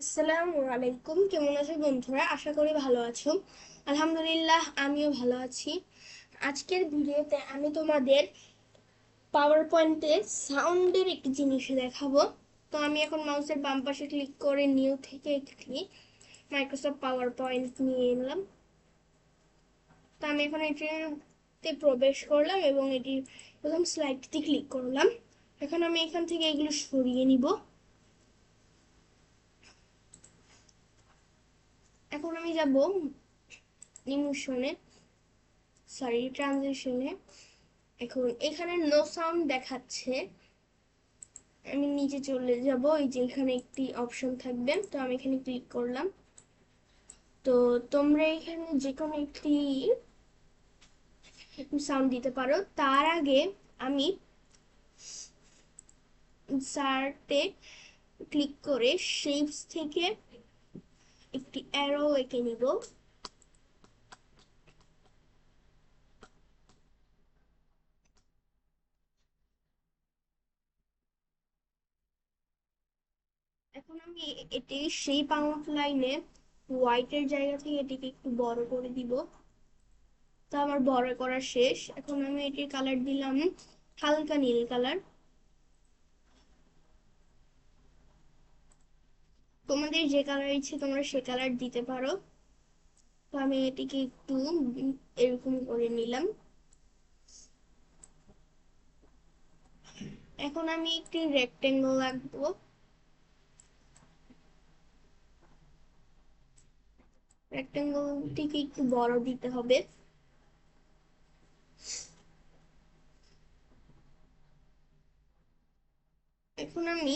আসসালামু আলাইকুম। কেমন আছো বন্ধুরা? আশা করি ভালো আছো। আলহামদুলিল্লাহ, আমিও ভালো আছি। আজকের ভিডিওতে আমি তোমাদের পাওয়ার পয়েন্টে সাউন্ডের একটি জিনিস দেখাবো। তো আমি এখন মাউসের বাম পাশে ক্লিক করে নিউ থেকে একটি মাইক্রোসফট পাওয়ার পয়েন্ট নিয়ে এলাম। তো আমি এখন এটিতে প্রবেশ করলাম এবং এটি প্রথম স্লাইডটিতে ক্লিক করলাম। এখন আমি এখান থেকে এগুলো সরিয়ে নিব। এখন আমি যাব ইমোশনে সরি ট্রানজিশনে এখন এখানে নো সাউন্ড দেখাচ্ছে। আমি নিচে চলে যাব, এই যে এখানে একটি অপশন থাকবে, তো আমি এখানে ক্লিক করলাম। তো তোমরা এখানে যে কোনো একটি সাউন্ড দিতে পারো। তার আগে আমি সার্টে ক্লিক করে শেপস থেকে একটি অ্যারো এঁকে নিব এখন আমি এটি সেই পাউন্ড লাইনে হোয়াইটের জায়গা থেকে এটিকে একটু বড় করে দিব। তো আমার বড় করা শেষ। এখন আমি এটির কালার দিলাম হালকা নীল কালার তোমাদের যে কালার ইচ্ছে তোমরা সে কালার দিতে পারো। তো আমি এটিকে একটু এরকম করে নিলাম। এখন আমি একটি রেক্টেঙ্গল আঁকবো। রেক্টেঙ্গলটিকে একটু বড় দিতে হবে। এখন আমি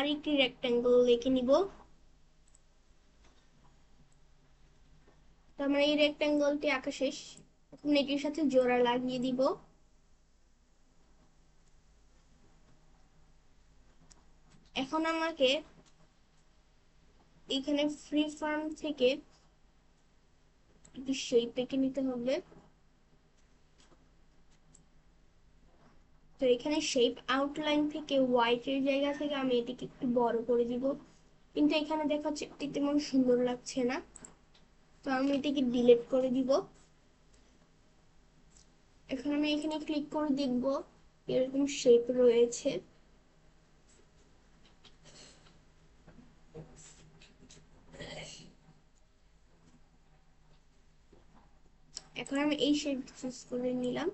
আরেকটি রেক্ট্যাঙ্গল এঁকে নিব। তার মানে এই রেক্ট্যাঙ্গলটি আঁকা শেষ। এখন এটির সাথে জোড়া লাগিয়ে দিব। এখন আমাকে এখানে ফ্রি ফার্ম থেকে একটি শেপ এঁকে নিতে হবে। তো এখানে শেপ আউটলাইন থেকে হোয়াইটের জায়গা থেকে আমি এটিকে একটু বড় করে দিব। কিন্তু এখানে দেখা দেখাচ্ছে এটি তেমন সুন্দর লাগছে না। তো আমি এটিকে ডিলিট করে দিব। এখন আমি এখানে ক্লিক করে দেখব এরকম শেপ রয়েছে। এখন আমি এই শেপ চুজ করে নিলাম।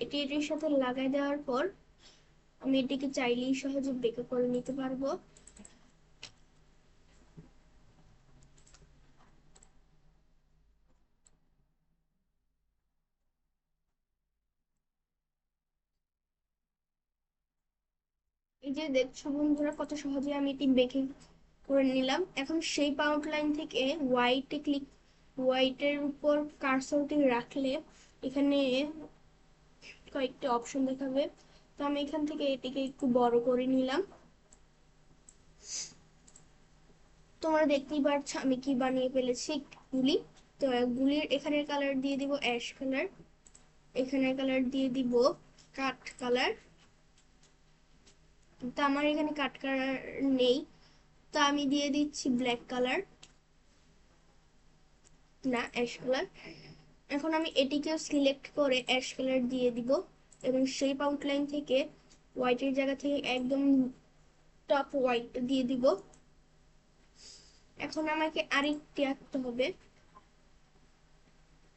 এটি এটির সাথে লাগাই দেওয়ার পর আমি এটিকে চাইলেই সহজে বেঁকে করে নিতে পারব। এই যে দেখছ বন্ধুরা, কত সহজে আমি এটি বেঁকে করে নিলাম। এখন সেই আউটলাইন থেকে হোয়াইটে ক্লিক হোয়াইটের উপর কার্সরটি রাখলে এখানে কয়েকটি অপশন দেখাবে। তো আমি এখান থেকে এটিকে একটু বড় করে নিলাম। তোমরা দেখতেই পাচ্ছ আমি কি বানিয়ে ফেলেছি গুলি। তো গুলির এখানের কালার দিয়ে দিব অ্যাশ কালার এখানের কালার দিয়ে দিব কাঠ কালার তো আমার এখানে কাঠ কালার নেই। তো আমি দিয়ে দিচ্ছি ব্ল্যাক কালার না অ্যাশ কালার এখন আমি এটিকেও সিলেক্ট করে অ্যাশ কালার দিয়ে দিব এবং সেই আউটলাইন থেকে হোয়াইটের জায়গা থেকে একদম টপ হোয়াইট দিয়ে দিব। এখন আমাকে আরেকটি আঁকতে হবে।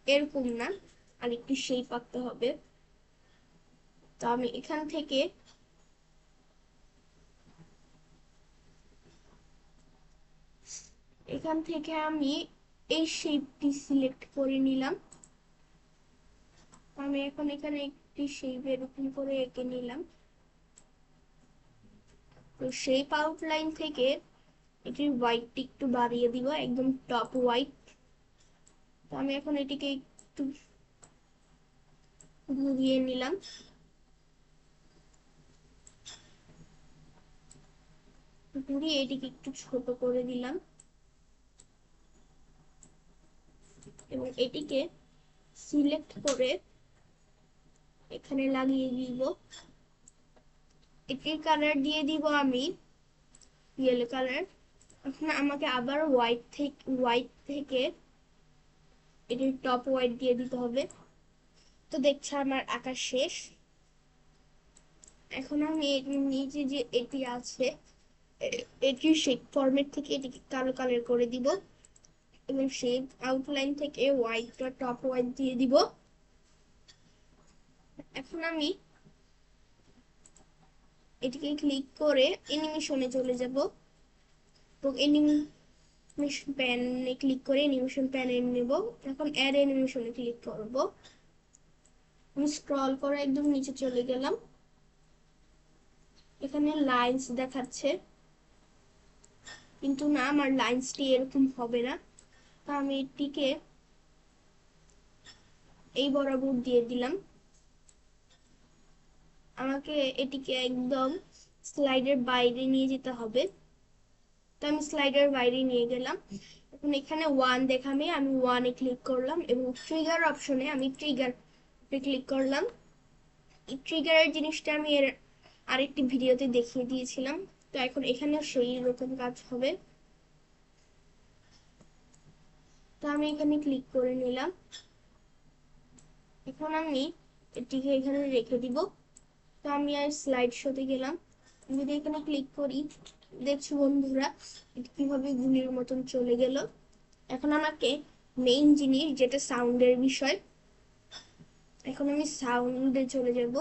এরকম না, আরেকটি শেপ আঁকতে হবে। তো আমি এখান থেকে এখান থেকে আমি এই শেপটি সিলেক্ট করে নিলাম। আমি এখন এখানে একটি শেপ এরকম করে এঁকে নিলাম। তো শেপ আউটলাইন থেকে এটির হোয়াইটটি একটু বাড়িয়ে দিব, একদম টপ হোয়াইট তো আমি এখন এটিকে একটু ঘুরিয়ে নিলাম। ঘুরিয়ে এটিকে একটু ছোট করে দিলাম। এবং এটিকে সিলেক্ট করে এখানে লাগিয়ে দিব। এটির কালার দিয়ে দিব আমি ইয়েলো কালার এখন আমাকে আবার হোয়াইট থেকে হোয়াইট থেকে এটির টপ হোয়াইট দিয়ে দিতে হবে। তো দেখছ আমার আঁকা শেষ। এখন আমি নিচে যে এটি আছে এটির শেপ ফরম্যাট থেকে এটিকে কালো কালার করে দিব এবং শেপ আউটলাইন থেকে হোয়াইট টপ হোয়াইট দিয়ে দিব। এখন আমি এটিকে ক্লিক করে অ্যানিমেশনে চলে যাব। এবং অ্যানিমেশন প্যানে ক্লিক করে অ্যানিমেশন প্যানে নেব। এখন অ্যাড অ্যানিমেশনে ক্লিক করব। আমি স্ক্রল করে একদম নিচে চলে গেলাম। এখানে লাইন্স দেখাচ্ছে। কিন্তু না, আমার লাইন্সটি এরকম হবে না। তা আমি এটিকে এই বরাবর দিয়ে দিলাম। আমাকে এটিকে একদম স্লাইডের বাইরে নিয়ে যেতে হবে। তো আমি স্লাইডের বাইরে নিয়ে গেলাম। এখন এখানে ওয়ান দেখামে আমি ওয়ানে ক্লিক করলাম এবং ট্রিগার অপশনে আমি ট্রিগার ক্লিক করলাম। এই ট্রিগারের জিনিসটা আমি এর আরেকটি ভিডিওতে দেখিয়ে দিয়েছিলাম। তো এখন এখানে সেই রকম কাজ হবে। তো আমি এখানে ক্লিক করে নিলাম। এখন আমি এটিকে এখানে রেখে দিব। তো আমি আর স্লাইড শোতে গেলাম। যদি এখানে ক্লিক করি, দেখছি বন্ধুরা কীভাবে গুলির মতন চলে গেল। এখন আমাকে মেইন জিনিস, যেটা সাউন্ডের বিষয়, এখন আমি সাউন্ডে চলে যাব।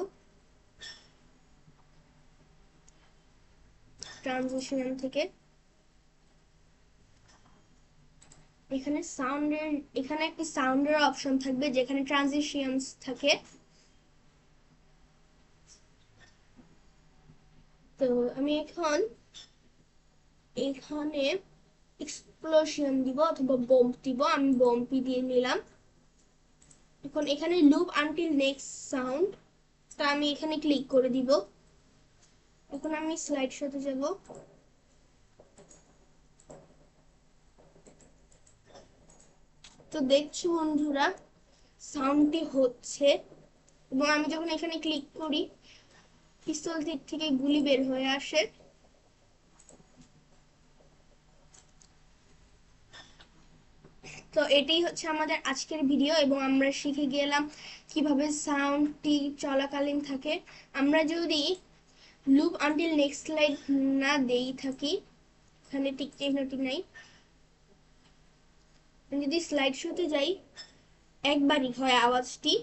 ট্রানজিশন থেকে। এখানে সাউন্ডের এখানে একটি সাউন্ডের অপশন থাকবে, যেখানে ট্রানজিশনস থাকে। তো আমি এখন, এখানে এক্সপ্লোশন দিব অথবা বম্প দিব, আমি বম্পই দিয়ে নিলাম। এখন এখানে লুপ আনটিল নেক্সট সাউন্ড তা আমি এখানে ক্লিক করে দিব। এখন আমি স্লাইড শোতে যাব। তো দেখছি বন্ধুরা সাউন্ডটি হচ্ছে, এবং আমি যখন এখানে ক্লিক করি পিস্তল দিক থেকে গুলি বের হয়ে আসে। তো এটাই হচ্ছে আমাদের আজকের ভিডিও এবং আমরা শিখে গেলাম কীভাবে সাউন্ডটি চলাকালীন থাকে। আমরা যদি লুপ আনটিল নেক্সট স্লাইড না দেই থাকি, এখানে টিক চিহ্নটি নাই। যদি স্লাইড শোতে যাই, একবারই হয় আওয়াজটি,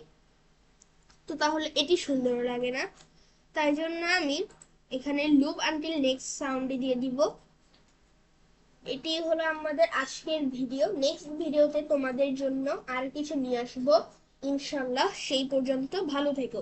তো তাহলে এটি সুন্দর লাগে না। তাই জন্য আমি এখানে লুপ আনটিল নেক্সট সাউন্ডে দিয়ে দিব। এটি হলো আমাদের আজকের ভিডিও নেক্সট ভিডিওতে তোমাদের জন্য আর কিছু নিয়ে আসব। ইনশাল্লাহ সেই পর্যন্ত ভালো থেকো।